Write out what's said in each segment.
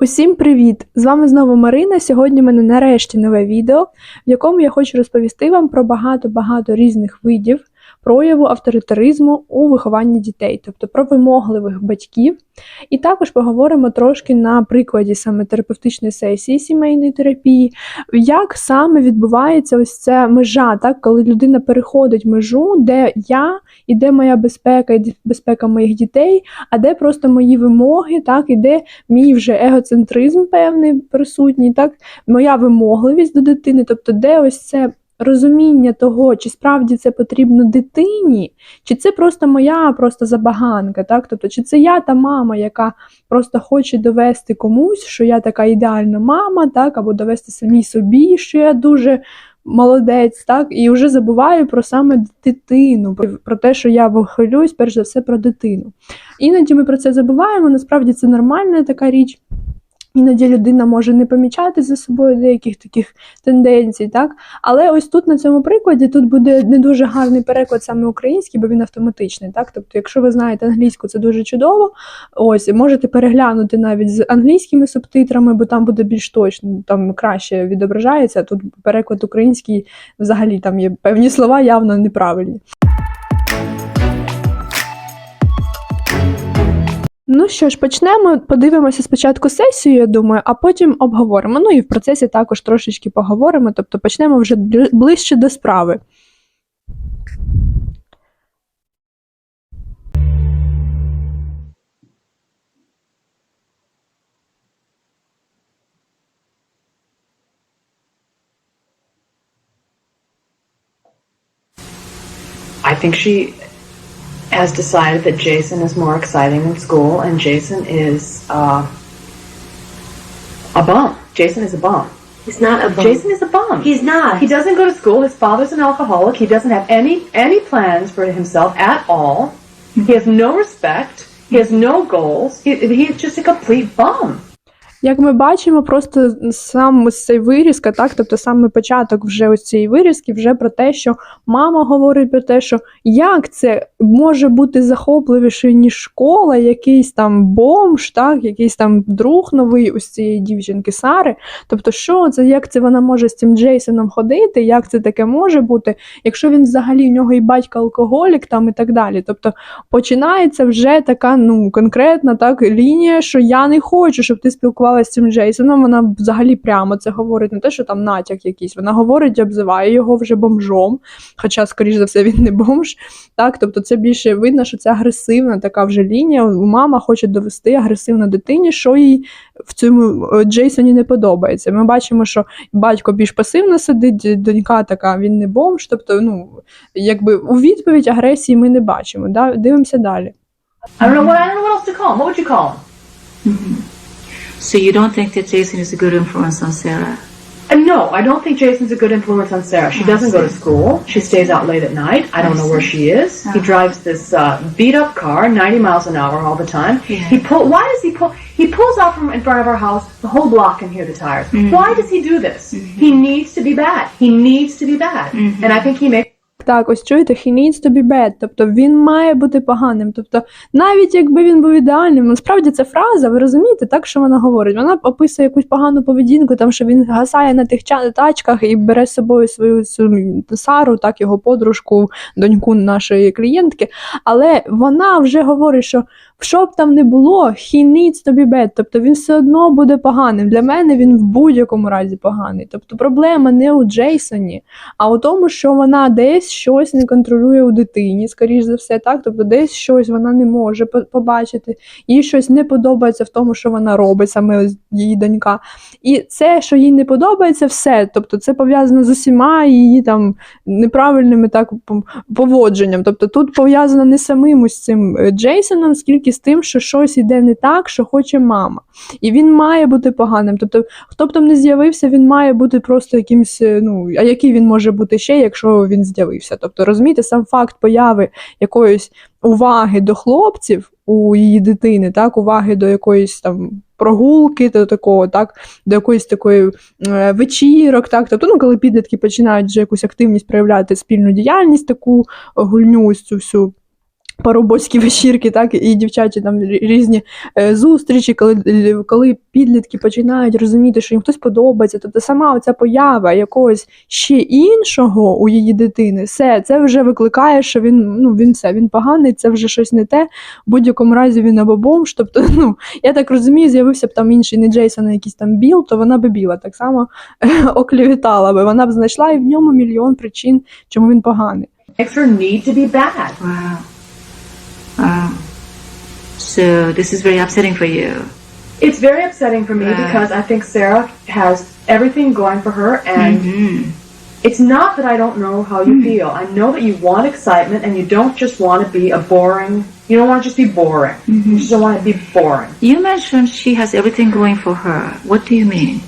Усім привіт! З вами знову Марина. Сьогодні в мене нарешті нове відео, в якому я хочу розповісти вам про багато-багато різних видів прояву авторитаризму у вихованні дітей, тобто про вимогливих батьків. І також поговоримо трошки на прикладі саме терапевтичної сесії сімейної терапії, як саме відбувається ось ця межа, так, коли людина переходить межу, де я і де моя безпека, і безпека моїх дітей, а де просто мої вимоги, так, і де мій вже егоцентризм певний присутній, так, моя вимогливість до дитини, тобто де ось це. Розуміння того, чи справді це потрібно дитині, чи це просто моя просто забаганка, так? Тобто, чи це я та мама, яка просто хоче довести комусь, що я така ідеальна мама, так, або довести самій собі, що я дуже молодець, так, і вже забуваю про саме дитину, про, те, що я хвилююсь, перш за все, про дитину. Іноді ми про це забуваємо, насправді це нормальна така річ. Іноді людина може не помічати за собою деяких таких тенденцій, так? Але ось тут на цьому прикладі тут буде не дуже гарний переклад саме український, бо він автоматичний. Так? Тобто, якщо ви знаєте англійську, це дуже чудово. Ось можете переглянути навіть з англійськими субтитрами, бо там буде більш точно, там краще відображається. Тут переклад український взагалі там є певні слова явно неправильні. Ну що ж, почнемо, подивимося спочатку сесію, я думаю, а потім обговоримо. Ну і в процесі також трошечки поговоримо, тобто почнемо вже ближче до справи. I think she has decided that Jason is more exciting in school, and Jason is uh, a bum. Jason is a bum. He's not a bum. Jason is a bum. He's not. He doesn't go to school. His father's an alcoholic. He doesn't have any any plans for himself at all. He has no respect. He has no goals. He, he's just a complete bum. Як ми бачимо, просто сам цей вирізка, так, тобто саме початок вже ось цієї вирізки, вже про те, що мама говорить про те, що як це може бути захопливіше, ніж школа, якийсь там бомж, так, якийсь там друг новий ось цієї дівчинки Сари. Тобто, що це, як це вона може з цим Джейсоном ходити, як це таке може бути, якщо він взагалі в нього і батько алкоголік там і так далі. Тобто починається вже така ну, конкретна так, лінія, що я не хочу, щоб ти спілкувалася з цим Джейсоном, вона взагалі прямо це говорить, не те, що там натяк якийсь. Вона говорить, обзиває його вже бомжом, хоча, скоріш за все, він не бомж. Так, Тобто це більше видно, що це агресивна така вже лінія. Мама хоче довести агресивно дитині, що їй в цьому Джейсоні не подобається. Ми бачимо, що батько більш пасивно сидить, донька така, він не бомж. Тобто, ну, якби у відповідь агресії ми не бачимо. Да? Дивимося далі. I don't know what I don't know what else to call him. What would you call him? So you don't think that Jason is a good influence on Sarah? Uh, no, I don't think Jason's a good influence on Sarah. She I doesn't go to school. She stays out late at night. I don't I know where she is. He Ah. drives this uh, beat up car, 90 miles an hour all the time. Yeah. He pull. Why does he pull? He pulls out from in front of our house. The whole block can hear the tires. Mm-hmm. Why does he do this? He needs to be bad. He needs to be bad. Mm-hmm. And I think he makes Так, ось чуєте, he needs to be bad, тобто він має бути поганим. Тобто, навіть якби він був ідеальним, насправді ця фраза, ви розумієте, так що вона говорить. Вона описує якусь погану поведінку, там що він гасає на тих тачках і бере з собою свою цю Сару, так його подружку, доньку нашої клієнтки. Але вона вже говорить, що що б там не було, he be bad, тобто він все одно буде поганим. Для мене він в будь-якому разі поганий. Тобто проблема не у Джейсоні, а у тому, що вона десь щось не контролює у дитині, скоріш за все, так. Тобто, десь щось вона не може побачити, їй щось не подобається в тому, що вона робить, саме її донька. І це, що їй не подобається, все. Тобто, це пов'язано з усіма її там неправильними так поводженням. Тобто, тут пов'язано не самим ось цим е, Джейсоном, скільки з тим, що щось іде не так, що хоче мама. І він має бути поганим. Тобто, хто б там не з'явився, він має бути просто якимсь. е, Ну а який він може бути ще, якщо він з'явився? Тобто, розумієте, сам факт появи якоїсь уваги до хлопців у її дитини, так, уваги до якоїсь там. Прогулки до такого, так, до якоїсь такої е, вечірок, так, тобто, ну, коли підлітки починають вже якусь активність проявляти спільну діяльність, таку гульню цю всю Парубоцькі вечірки, так, і дівчачі там різні е, зустрічі, коли, коли підлітки починають розуміти, що їм хтось подобається. Тобто сама оця поява якогось ще іншого у її дитини, все, це вже викликає, що він, ну, він все, він поганий, це вже щось не те. В будь-якому разі він або бомж. Тобто, ну, я так розумію, з'явився б там інший не Джейсон, а якийсь там Біл, то вона би біла так само оклівітала би. Вона б знайшла і в ньому мільйон причин, чому він поганий. Need to be bad. Wow. Wow. So this is very upsetting for you. It's very upsetting for me Right. because I think Sarah has everything going for her, and Mhm. it's not that I don't know how you hmm. feel. I know that you want excitement, and you don't just want to be a boring. You don't want to just be boring. You mm-hmm. just don't want to be boring. You mentioned she has everything going for her. What do you mean?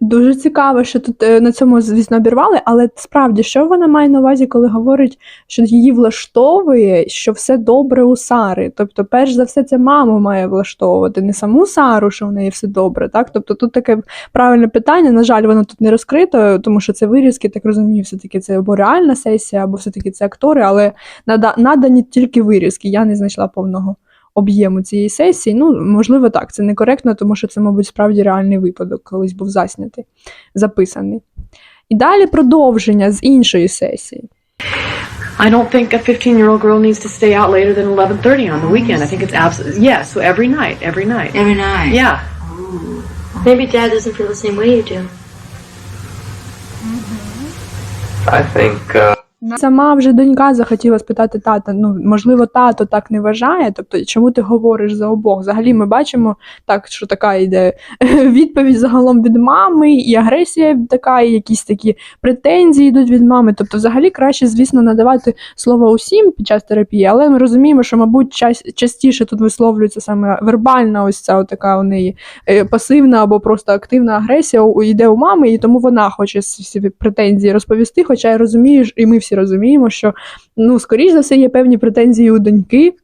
Дуже цікаво, що тут е, на цьому, звісно, обірвали, але справді, що вона має на увазі, коли говорить, що її влаштовує, що все добре у Сари. Тобто, перш за все, це маму має влаштовувати, не саму Сару, що в неї все добре. Так? Тобто тут таке правильне питання. На жаль, воно тут не розкрито, тому що це вирізки, так розумію, все-таки це або реальна сесія, або все-таки це актори, але нада- надані тільки вирізки. Я не знайшла повного об'єму цієї сесії. Ну, можливо, так, це некоректно, тому що це, мабуть, справді реальний випадок, колись був заснятий, записаний. І далі продовження з іншої сесії. I don't think a 15-year-old girl needs to stay out later than 11:30 on the weekend. I think it's absolutely yes. So every night, every night. Every night. Yeah. Maybe dad doesn't feel the same way you do. Mm -hmm. I think uh, Сама вже донька захотіла спитати тата. Ну, можливо, тато так не вважає. Тобто, чому ти говориш за обох? Взагалі, ми бачимо так, що така йде відповідь загалом від мами, і агресія така, і якісь такі претензії йдуть від мами. Тобто, взагалі краще, звісно, надавати слово усім під час терапії, але ми розуміємо, що, мабуть, час, частіше тут висловлюється саме вербальна, ось ця така у неї е, пасивна або просто активна агресія йде у мами, і тому вона хоче всі претензії розповісти. Хоча я розумію, і ми всі розуміємо, що ну, скоріш за все, є певні претензії у доньки.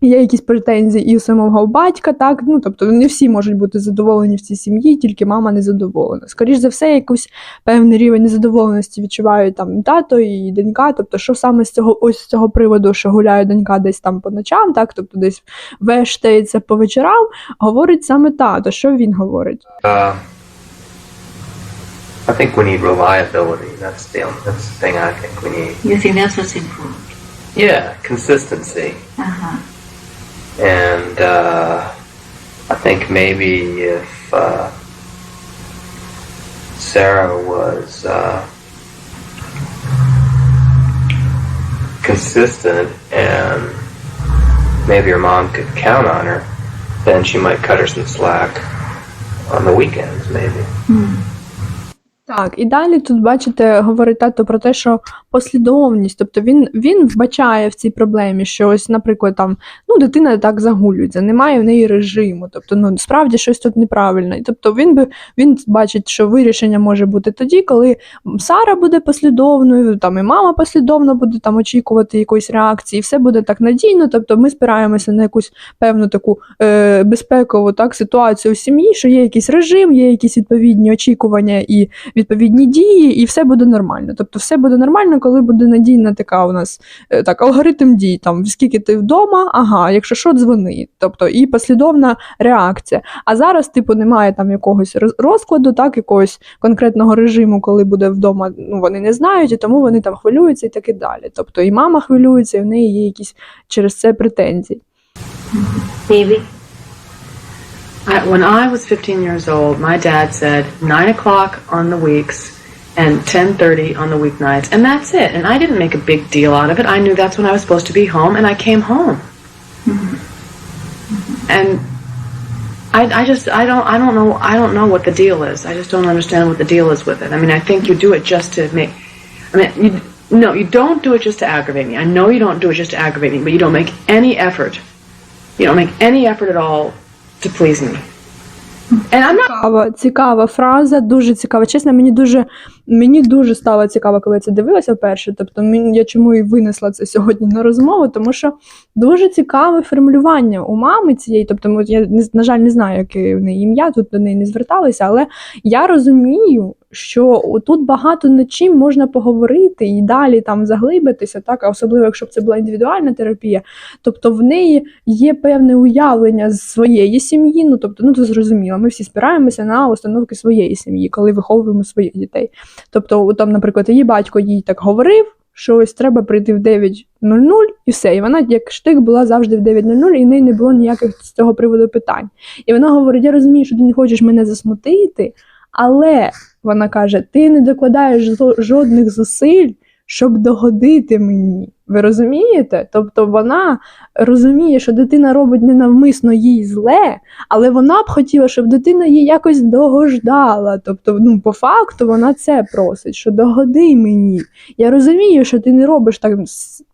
Є якісь претензії і у самого батька, так ну тобто не всі можуть бути задоволені в цій сім'ї, тільки мама не задоволена. Скоріш за все, якийсь певний рівень незадоволеності відчувають там тато і донька. Тобто, що саме з цього ось з цього приводу, що гуляє донька десь там по ночам, так тобто десь вештається по вечорам, говорить саме тато. Що він говорить? I think we need reliability. That's the that's the thing I think we need. You think that's what's important? Yeah, consistency, Uh-huh. and uh, I think maybe if uh, Sarah was uh, consistent and maybe her mom could count on her, then she might cut her some slack on the weekends, maybe. Так, і далі тут, бачите, говорить тато про те, що послідовність, тобто він, він вбачає в цій проблемі, що ось, наприклад, там ну, дитина так загулюється, немає в неї режиму, тобто ну, справді щось тут неправильно. І тобто він би він бачить, що вирішення може бути тоді, коли Сара буде послідовною, там і мама послідовно буде там очікувати якоїсь реакції, і все буде так надійно. Тобто ми спираємося на якусь певну таку е, безпекову так, ситуацію в сім'ї, що є якийсь режим, є якісь відповідні очікування і відповідні дії, і все буде нормально. Тобто, все буде нормально, коли буде надійна така у нас е, так, алгоритм дій. Там скільки ти вдома, ага, якщо що, дзвони. Тобто і послідовна реакція. А зараз, типу, немає там якогось розкладу, так, якогось конкретного режиму, коли буде вдома, ну вони не знають, і тому вони там хвилюються і так і далі. Тобто і мама хвилюється, і в неї є якісь через це претензії. Maybe. I, when I was 15 years old, my dad said nine o'clock on the weeks and 10:30 on the weeknights, and that's it. And I didn't make a big deal out of it. I knew that's when I was supposed to be home, and I came home. Mm-hmm. And I, I just I don't I don't know I don't know what the deal is. I just don't understand what the deal is with it. I mean, I think you do it just to make. I mean, you, no, you don't do it just to aggravate me. I know you don't do it just to aggravate me, but you don't make any effort. You don't make any effort at all to please me. And I'm not Цікава, цікава фраза, дуже цікава. Чесно, мені дуже мені дуже стало цікаво, коли я це дивилася вперше. Тобто, я чому і винесла це сьогодні на розмову, тому що дуже цікаве формулювання у мами цієї. Тобто, я на жаль не знаю, яке в неї ім'я, тут до неї не зверталися, але я розумію, що тут багато над чим можна поговорити і далі там заглибитися, так, особливо, якщо б це була індивідуальна терапія. Тобто в неї є певне уявлення з своєї сім'ї. Ну тобто, ну це зрозуміло, ми всі спираємося на установки своєї сім'ї, коли виховуємо своїх дітей. Тобто, там, наприклад, її батько їй так говорив. Що ось треба прийти в 9.00 і все. І вона, як штик, була завжди в 9.00, і в неї не було ніяких з цього приводу питань. І вона говорить: я розумію, що ти не хочеш мене засмутити, але вона каже: ти не докладаєш жодних зусиль, щоб догодити мені. Ви розумієте? Тобто вона розуміє, що дитина робить ненавмисно їй зле, але вона б хотіла, щоб дитина їй якось догождала. Тобто, ну, по факту вона це просить, що догоди мені. Я розумію, що ти не робиш так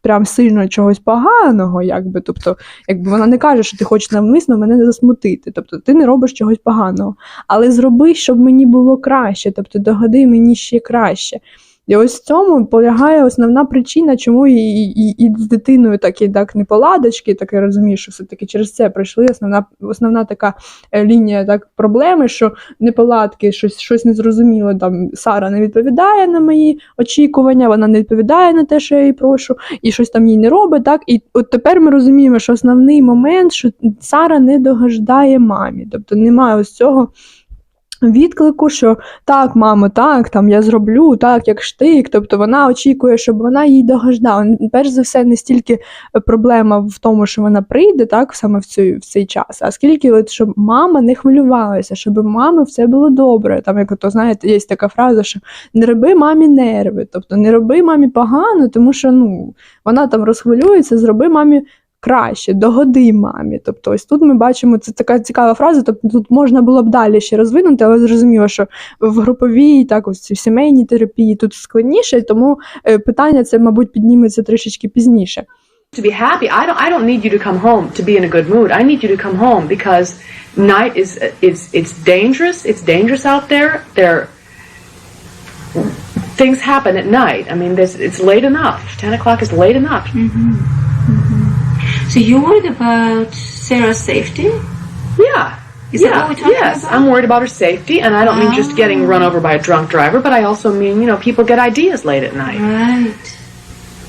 прям сильно чогось поганого, якби. Тобто, якби вона не каже, що ти хочеш навмисно мене засмутити. Тобто ти не робиш чогось поганого. Але зроби, щоб мені було краще, тобто догоди мені ще краще. І ось в цьому полягає основна причина, чому і, і, і з дитиною так і так не поладочки, так я розумію, що все-таки через це пройшли основна, основна така е, лінія так, проблеми, що неполадки, щось, щось незрозуміло, там Сара не відповідає на мої очікування, вона не відповідає на те, що я її прошу, і щось там їй не робить. Так? І от тепер ми розуміємо, що основний момент, що Сара не догождає мамі, тобто немає ось цього. Відклику, що так, мамо, так, там я зроблю, так, як штик. Тобто вона очікує, щоб вона їй догождала. Перш за все, не стільки проблема в тому, що вона прийде, так, саме в цей, в цей час, а скільки, от, щоб мама не хвилювалася, щоб мами все було добре. Там, як то знаєте, є така фраза, що не роби мамі нерви, тобто не роби мамі погано, тому що ну, вона там розхвилюється, зроби мамі краще, догоди мамі. Тобто, ось тут ми бачимо, це така цікава фраза. Тобто тут можна було б далі ще розвинути, але зрозуміло, що в груповій, так ось в сімейній терапії тут складніше, тому е, питання це, мабуть, підніметься трішечки пізніше. to be happy. I don't. I don't need you to come home to be in a good mood. I need you to come home because night is it's it's dangerous. It's dangerous out there. There things happen at night. I mean, there's, it's late enough. Ten o'clock is late enough. So you're worried about Sarah's safety? Yeah. Is that yeah. what we're talking yes, about? I'm worried about her safety, and I don't mean just getting run over by a drunk driver, but I also mean, you know, people get ideas late at night. Right.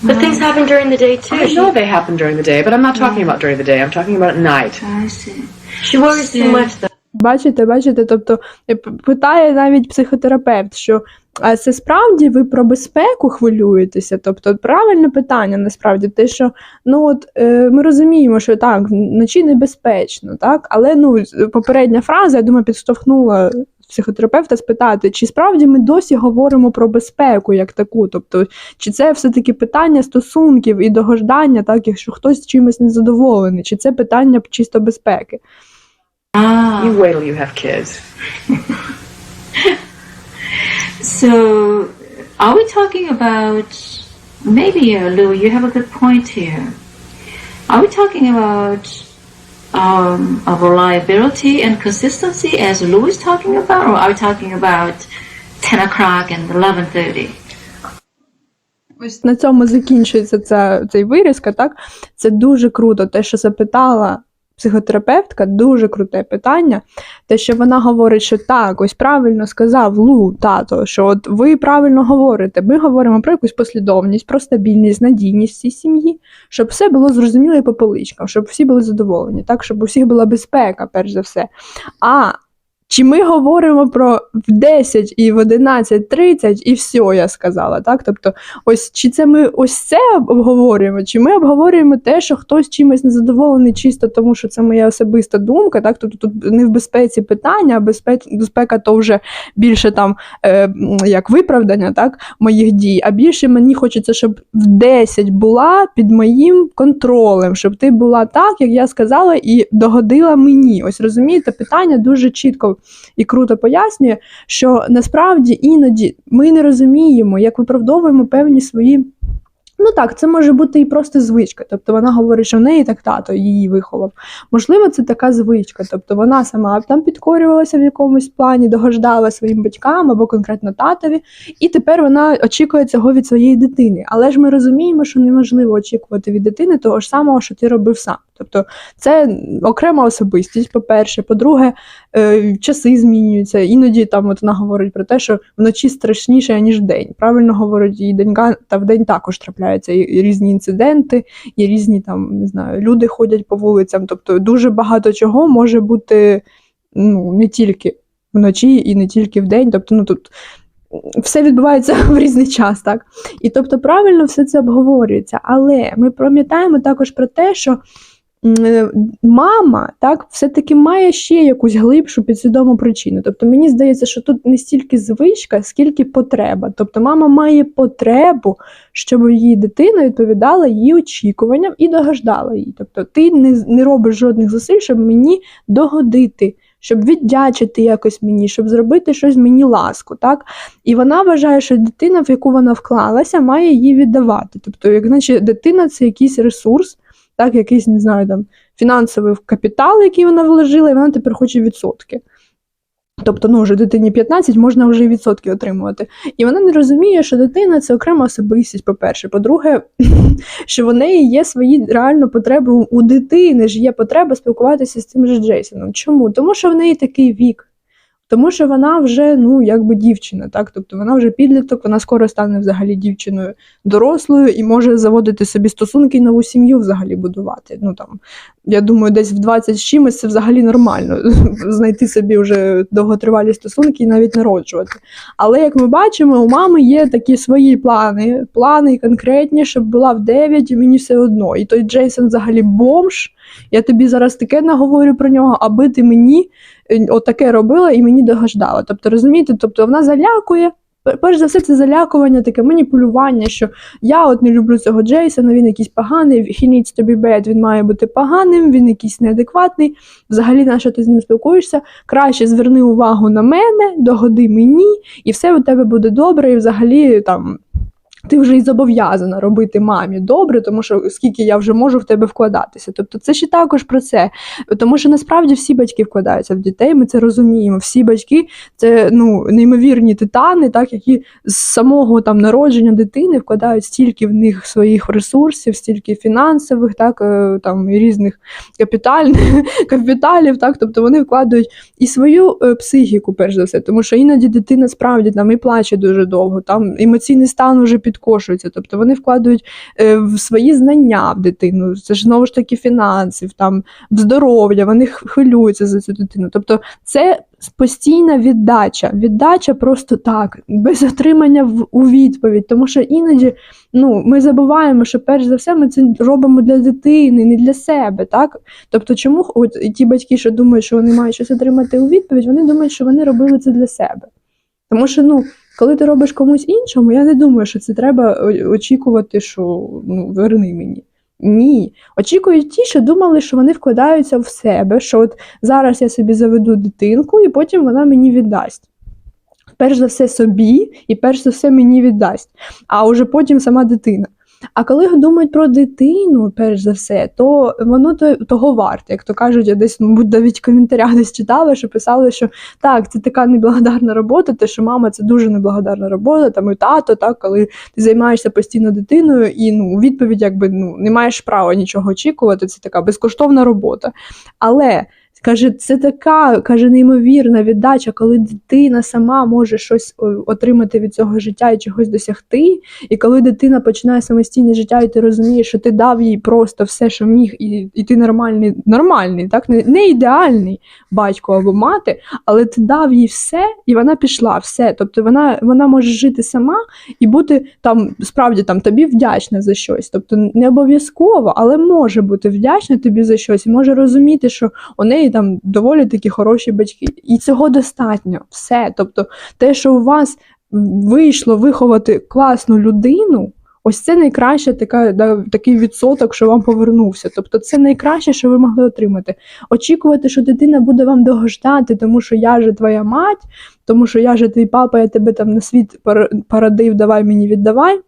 But things happen during the day too. I know they happen during the day, but I'm not talking about during the day. I'm talking about at night. I see. She worries too much though. Бачите, бачите, тобто е, п- питає навіть психотерапевт, що а це справді ви про безпеку хвилюєтеся? Тобто правильне питання насправді те, що ну от е, ми розуміємо, що так, вночі небезпечно, так, але ну попередня фраза, я думаю, підштовхнула психотерапевта спитати, чи справді ми досі говоримо про безпеку як таку, тобто, чи це все-таки питання стосунків і догождання, так, якщо хтось чимось незадоволений, чи це питання чисто безпеки? Ah. You wait till you have kids. So, are we talking about maybe, uh, Lou? You have a good point here. Are we talking about um, of reliability and consistency, as Lou is talking about, or are we talking about ten o'clock and eleven thirty? Ось на цьому закінчується ця, цей вирізка, так? Це дуже круто. Те, що запитала психотерапевтка, дуже круте питання. Те, що вона говорить, що так, ось правильно сказав Лу, тато, що от ви правильно говорите. Ми говоримо про якусь послідовність, про стабільність, надійність всій сім'ї, щоб все було зрозуміло і по поличкам, щоб всі були задоволені, так, щоб у всіх була безпека, перш за все. А чи ми говоримо про в 10 і в 11.30 і все, я сказала, так? Тобто, ось чи це ми ось це обговорюємо, чи ми обговорюємо те, що хтось чимось незадоволений чисто тому, що це моя особиста думка, так? Тобто тут не в безпеці питання, а безпека, безпека то вже більше там е, як виправдання так, моїх дій, а більше мені хочеться, щоб в 10 була під моїм контролем, щоб ти була так, як я сказала, і догодила мені. Ось розумієте, питання дуже чітко і круто пояснює, що насправді іноді ми не розуміємо, як виправдовуємо певні свої. Ну так, це може бути і просто звичка. Тобто вона говорить, що в неї так тато її виховав. Можливо, це така звичка. Тобто вона сама там підкорювалася в якомусь плані, догождала своїм батькам або конкретно татові, і тепер вона очікує цього від своєї дитини. Але ж ми розуміємо, що неможливо очікувати від дитини того ж самого, що ти робив сам. Тобто це окрема особистість, по-перше. По-друге, е, часи змінюються. Іноді там от вона говорить про те, що вночі страшніше, ніж день. Правильно говорить, і день та в день також трапляються і, різні інциденти, і різні там не знаю, люди ходять по вулицям. Тобто дуже багато чого може бути ну, не тільки вночі і не тільки в день. Тобто, ну тут. Все відбувається в різний час, так? І тобто правильно все це обговорюється. Але ми пам'ятаємо також про те, що мама так, все-таки має ще якусь глибшу підсвідому причину. Тобто мені здається, що тут не стільки звичка, скільки потреба. Тобто мама має потребу, щоб її дитина відповідала її очікуванням і догождала її. Тобто ти не, не робиш жодних зусиль, щоб мені догодити. Щоб віддячити якось мені, щоб зробити щось мені ласку, так? І вона вважає, що дитина, в яку вона вклалася, має її віддавати. Тобто, як наче дитина це якийсь ресурс, так, якийсь, не знаю, там фінансовий капітал, який вона вложила, і вона тепер хоче відсотки. Тобто, ну, вже дитині 15 можна вже і відсотки отримувати. І вона не розуміє, що дитина це окрема особистість, по-перше. По-друге, що в неї є свої реально потреби у- дитини, ж є потреба спілкуватися з цим же Джейсоном. Чому? Тому що в неї такий вік. Тому що вона вже ну якби дівчина, так тобто вона вже підліток, вона скоро стане взагалі дівчиною дорослою і може заводити собі стосунки і нову сім'ю взагалі будувати. Ну там я думаю, десь в 20 з чимось це взагалі нормально знайти собі вже довготривалі стосунки і навіть народжувати. Але як ми бачимо, у мами є такі свої плани, плани конкретні, щоб була в 9, і мені все одно. І той Джейсон взагалі бомж. Я тобі зараз таке наговорю про нього, аби ти мені отаке робила і мені догождала. Тобто, розумієте, тобто вона залякує. Перш за все, це залякування, таке маніпулювання, що я от не люблю цього Джейсона, він якийсь поганий, he needs to be bad, він має бути поганим, він якийсь неадекватний. Взагалі, на що ти з ним спілкуєшся? Краще зверни увагу на мене, догоди мені, і все у тебе буде добре, і взагалі там. Ти вже й зобов'язана робити мамі добре, тому що скільки я вже можу в тебе вкладатися. Тобто це ще також про це. Тому що насправді всі батьки вкладаються в дітей, ми це розуміємо. Всі батьки це ну неймовірні титани, так які з самого там народження дитини вкладають стільки в них своїх ресурсів, стільки фінансових, так е, там і різних капітальних капіталів. Так, тобто вони вкладають і свою е, психіку, перш за все, тому що іноді дитина справді там і плаче дуже довго, там емоційний стан вже підкошується. Тобто вони вкладають е, в свої знання в дитину. Це ж знову ж таки фінансів, там в здоров'я, вони хвилюються за цю дитину. Тобто, це постійна віддача. Віддача просто так, без отримання в, у відповідь. Тому що іноді ну, ми забуваємо, що перш за все ми це робимо для дитини, не для себе. Так? Тобто, чому от ті батьки, що думають, що вони мають щось отримати у відповідь, вони думають, що вони робили це для себе. Тому що, ну, коли ти робиш комусь іншому, я не думаю, що це треба очікувати, що ну, верни мені. Ні. Очікують ті, що думали, що вони вкладаються в себе, що от зараз я собі заведу дитинку, і потім вона мені віддасть. Перш за все собі, і перш за все мені віддасть, а уже потім сама дитина. А коли думають про дитину, перш за все, то воно то, того варте. Як то кажуть, я десь, мабуть, навіть в коментарях десь читала, що писали, що так, це така неблагодарна робота, те, що мама це дуже неблагодарна робота, там і тато, так, коли ти займаєшся постійно дитиною, і ну, відповідь, якби ну, не маєш права нічого очікувати, це така безкоштовна робота. Але каже, це така каже, неймовірна віддача, коли дитина сама може щось отримати від цього життя і чогось досягти. І коли дитина починає самостійне життя, і ти розумієш, що ти дав їй просто все, що міг, і, і ти нормальний, нормальний, так не, ідеальний батько або мати, але ти дав їй все, і вона пішла, все. Тобто вона, вона може жити сама і бути там справді там тобі вдячна за щось. Тобто не обов'язково, але може бути вдячна тобі за щось, і може розуміти, що у неї там доволі такі хороші батьки. І цього достатньо. Все. Тобто, те, що у вас вийшло виховати класну людину. Ось це найкраща така, да, такий відсоток, що вам повернувся. Тобто, це найкраще, що ви могли отримати. Очікувати, що дитина буде вам догождати, тому що я же твоя мать, тому що я же твій папа, я тебе там на світ пор- породив, давай мені віддавай.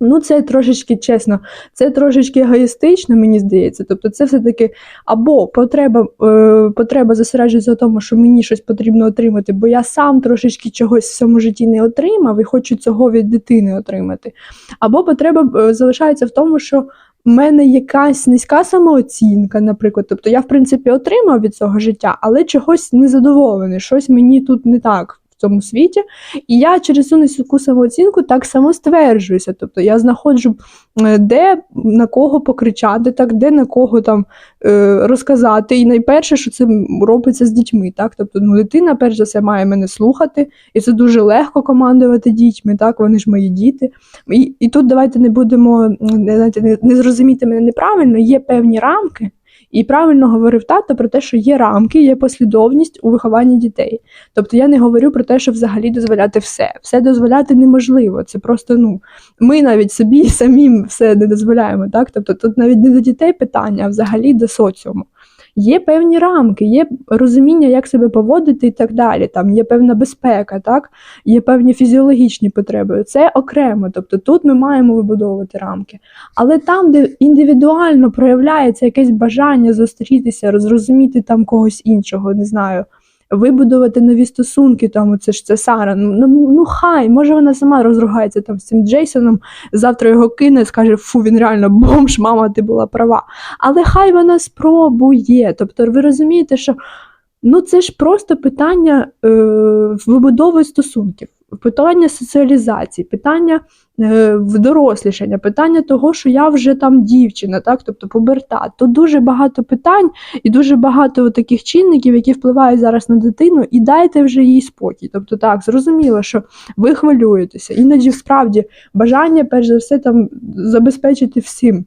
Ну, це трошечки чесно, це трошечки егоїстично, мені здається. Тобто, це все-таки або потреба, е, потреба зосереджується в тому, що мені щось потрібно отримати, бо я сам трошечки чогось в цьому житті не отримав і хочу цього від дитини отримати. Або потреба е, залишається в тому, що в мене якась низька самооцінка, наприклад. Тобто я, в принципі, отримав від цього життя, але чогось незадоволений, щось мені тут не так в цьому світі. І я через цю низьку самооцінку так само стверджуюся. Тобто я знаходжу, е, де на кого покричати, так, де на кого там е, розказати. І найперше, що це робиться з дітьми. Так? Тобто, ну, дитина, перш за все, має мене слухати, і це дуже легко командувати дітьми, так, вони ж мої діти. І, і тут давайте не будемо не, не, не зрозуміти мене неправильно, є певні рамки. І правильно говорив тато про те, що є рамки, є послідовність у вихованні дітей. Тобто я не говорю про те, що взагалі дозволяти все. Все дозволяти неможливо. Це просто ну ми навіть собі самим все не дозволяємо. Так, тобто тут навіть не до дітей питання, а взагалі до соціуму. Є певні рамки, є розуміння, як себе поводити і так далі. Там є певна безпека, так є певні фізіологічні потреби. Це окремо. Тобто тут ми маємо вибудовувати рамки. Але там, де індивідуально проявляється якесь бажання зустрітися, розрозуміти там когось іншого, не знаю, вибудувати нові стосунки, там це ж це Сара. Ну, ну, ну хай, може вона сама розругається там з цим Джейсоном, завтра його кине, скаже, фу, він реально бомж, мама, ти була права. Але хай вона спробує. Тобто, ви розумієте, що ну це ж просто питання е, вибудови стосунків, питання соціалізації, питання е, вдорослішання, питання того, що я вже там дівчина, так, тобто пубертат. Тут дуже багато питань і дуже багато таких чинників, які впливають зараз на дитину, і дайте вже їй спокій. Тобто, так, зрозуміло, що ви хвилюєтеся. Іноді справді бажання, перш за все, там забезпечити всім.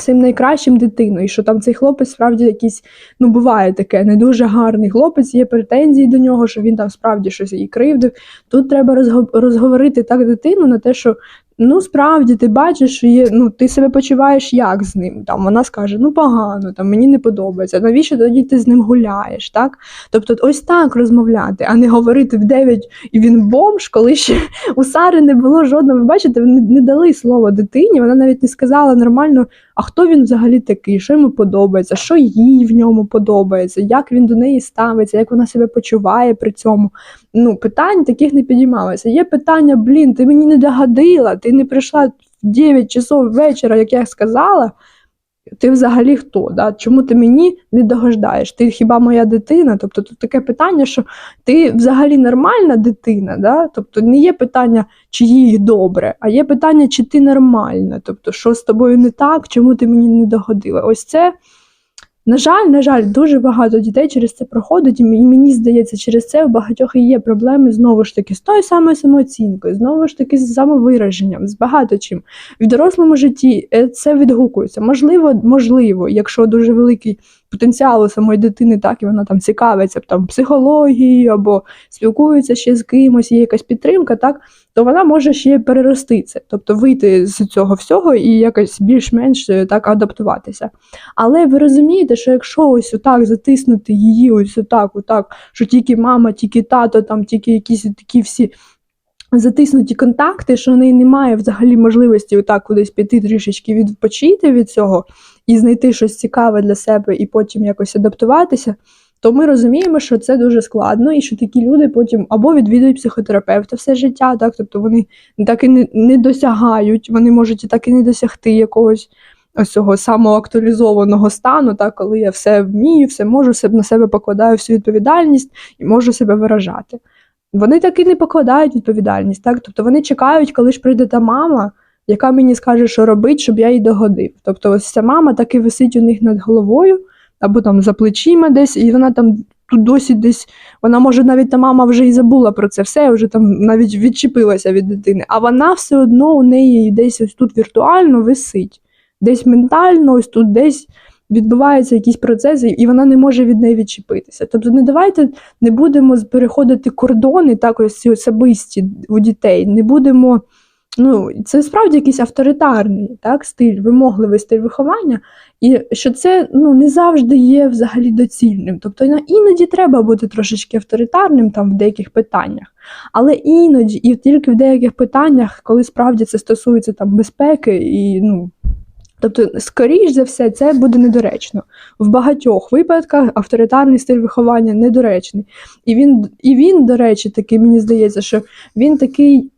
Всім найкращим дитиною, і що там цей хлопець справді якийсь, ну буває таке, не дуже гарний хлопець, є претензії до нього, що він там справді щось її кривдив. Тут треба розго- розговорити так дитину на те, що ну справді ти бачиш, що є, ну ти себе почуваєш як з ним. Там вона скаже, ну погано, там мені не подобається. Навіщо тоді ти з ним гуляєш? Так? Тобто, ось так розмовляти, а не говорити в 9 і він бомж, коли ще у Сари не було жодного. Ви бачите, вони не дали слово дитині, вона навіть не сказала нормально, а хто він взагалі такий, що йому подобається, що їй в ньому подобається, як він до неї ставиться, як вона себе почуває при цьому. Ну, питань таких не підіймалося. Є питання, блін, ти мені не догодила, ти не прийшла в 9 часов вечора, як я сказала. Ти взагалі хто? Да? Чому ти мені не догождаєш? Ти хіба моя дитина? Тобто тут таке питання, що ти взагалі нормальна дитина, да? тобто не є питання, чи їй добре, а є питання, чи ти нормальна. Тобто, що з тобою не так, чому ти мені не догодила? Ось це, на жаль, на жаль, дуже багато дітей через це проходить, і мені- здається, через це у багатьох і є проблеми знову ж таки з тою самою самооцінкою, знову ж таки з самовираженням, з багато чим. В дорослому житті е, це відгукується. Можливо, можливо, якщо дуже великий потенціал у самої дитини, так і вона там цікавиться там психологією або спілкується ще з кимось, є якась підтримка, так то вона може ще перерости це, тобто вийти з цього всього і якось більш-менш е, так адаптуватися. Але ви розумієте, що якщо ось отак затиснути її, ось отак, отак, що тільки мама, тільки тато, там тільки якісь такі всі. Затиснуті контакти, що в неї немає взагалі можливості отак кудись піти трішечки відпочити від цього і знайти щось цікаве для себе і потім якось адаптуватися, то ми розуміємо, що це дуже складно, і що такі люди потім або відвідують психотерапевта все життя, так тобто вони так і не, не досягають, вони можуть так і не досягти якогось ось цього самоактуалізованого стану, так, коли я все вмію, все можу, все на себе покладаю всю відповідальність і можу себе виражати. Вони так і не покладають відповідальність, так? Тобто вони чекають, коли ж прийде та мама, яка мені скаже, що робить, щоб я їй догодив. Тобто, ось ця мама так і висить у них над головою, або там за плечима десь, і вона там тут досі десь, вона може навіть та мама вже і забула про це все, вже там навіть відчепилася від дитини. А вона все одно у неї десь ось тут віртуально висить, десь ментально, ось тут десь. Відбуваються якісь процеси, і вона не може від неї відчепитися. Тобто, не давайте не будемо переходити кордони, так ось особисті у дітей, не будемо ну, це справді якийсь авторитарний так, стиль, вимогливий стиль виховання, і що це ну, не завжди є взагалі доцільним. Тобто іноді треба бути трошечки авторитарним там в деяких питаннях. Але іноді, і тільки в деяких питаннях, коли справді це стосується там безпеки, і ну. Тобто, скоріш за все, це буде недоречно. В багатьох випадках авторитарний стиль виховання недоречний. І він, і він, до речі, такий, мені здається, що він такий,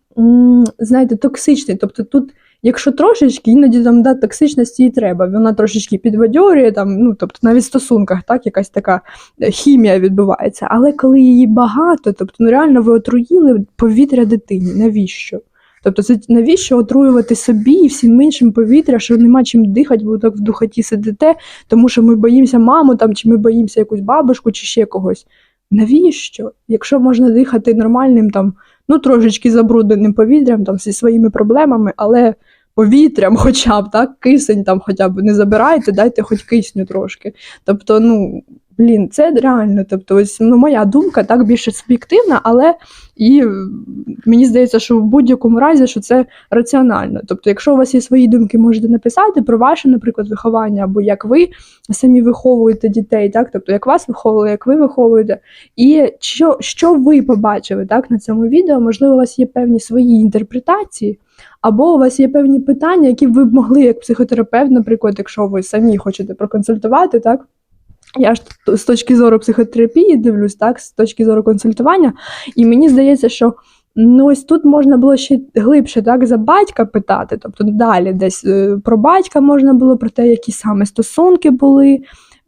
знаєте, токсичний. Тобто тут, якщо трошечки, іноді там да, токсичності і треба. Вона трошечки підбадьорює, там, ну, тобто навіть в стосунках так, якась така е, хімія відбувається. Але коли її багато, тобто ну, реально ви отруїли повітря дитині. Навіщо? Тобто, це навіщо отруювати собі і всім іншим повітря, що нема чим дихати, ви так в духоті сидите, тому що ми боїмося маму, там, чи ми боїмося якусь бабушку, чи ще когось. Навіщо? Якщо можна дихати нормальним, там, ну трошечки забрудненим повітрям, там, зі своїми проблемами, але повітрям, хоча б так, кисень там хоча б не забирайте, дайте хоч кисню трошки. Тобто, ну. Блін, це реально. Тобто, ось ну, моя думка так більше суб'єктивна, але і мені здається, що в будь-якому разі що це раціонально. Тобто, якщо у вас є свої думки, можете написати про ваше, наприклад, виховання, або як ви самі виховуєте дітей, так? Тобто, як вас виховували, як ви виховуєте, і що, що ви побачили так, на цьому відео? Можливо, у вас є певні свої інтерпретації. Або у вас є певні питання, які ви б могли, як психотерапевт, наприклад, якщо ви самі хочете проконсультувати, так? Я ж з точки зору психотерапії дивлюсь, так, з точки зору консультування, і мені здається, що ну, ось тут можна було ще глибше так, за батька питати, тобто далі десь е, про батька можна було, про те, які саме стосунки були,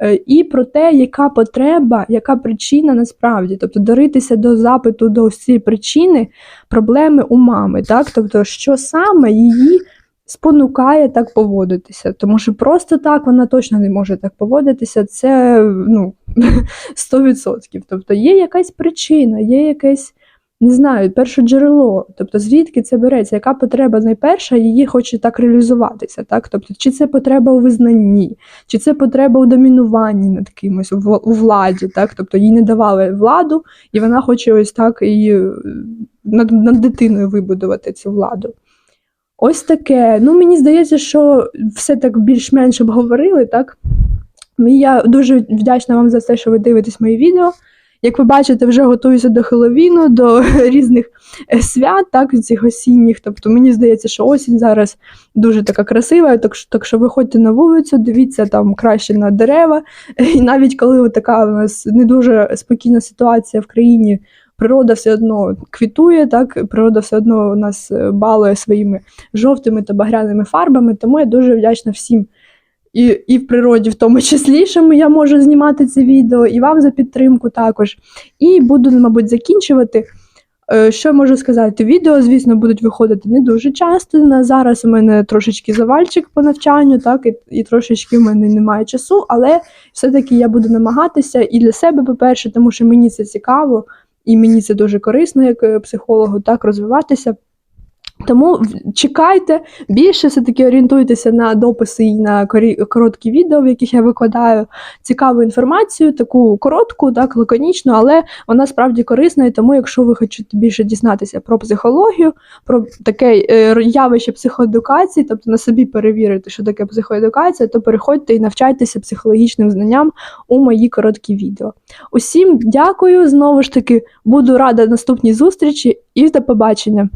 е, і про те, яка потреба, яка причина насправді, тобто доритися до запиту до цієї причини проблеми у мами, так? тобто, що саме її спонукає так поводитися, тому що просто так вона точно не може так поводитися. Це ну 100%. Тобто є якась причина, є якесь. Не знаю, перше джерело, тобто звідки це береться, яка потреба найперша, її хоче так реалізуватися, так? Тобто, чи це потреба у визнанні, чи це потреба у домінуванні над кимось, у владі, так? Тобто їй не давали владу, і вона хоче ось так і е, над, над дитиною вибудувати цю владу. Ось таке. Ну, мені здається, що все так більш-менш обговорили, так? І Я дуже вдячна вам за те, що ви дивитесь мої відео. Як ви бачите, вже готуюся до Хеллоуіну, до різних е, свят, так, цих осінніх. Тобто мені здається, що осінь зараз дуже така красива, так що, так що виходьте на вулицю, дивіться там краще на дерева. І навіть коли така у нас не дуже спокійна ситуація в країні, природа все одно квітує, так, природа все одно у нас е, балує своїми жовтими та багряними фарбами, тому я дуже вдячна всім. І, і в природі, в тому числі, що я можу знімати це відео, і вам за підтримку також. І буду, мабуть, закінчувати. Е, Що можу сказати? Відео, звісно, будуть виходити не дуже часто. Зараз у мене трошечки завальчик по навчанню, так, і, і трошечки в мене немає часу, але все-таки я буду намагатися і для себе, по-перше, тому що мені це цікаво, і мені це дуже корисно, як е, психологу, так, розвиватися. Тому чекайте, більше все-таки орієнтуйтеся на дописи і на короткі відео, в яких я викладаю цікаву інформацію, таку коротку, так, лаконічну, але вона справді корисна. І тому, якщо ви хочете більше дізнатися про психологію, про таке е, явище психоедукації, тобто на собі перевірити, що таке психоедукація, то переходьте і навчайтеся психологічним знанням у мої короткі відео. Усім дякую. Знову ж таки, буду рада наступній зустрічі і до побачення.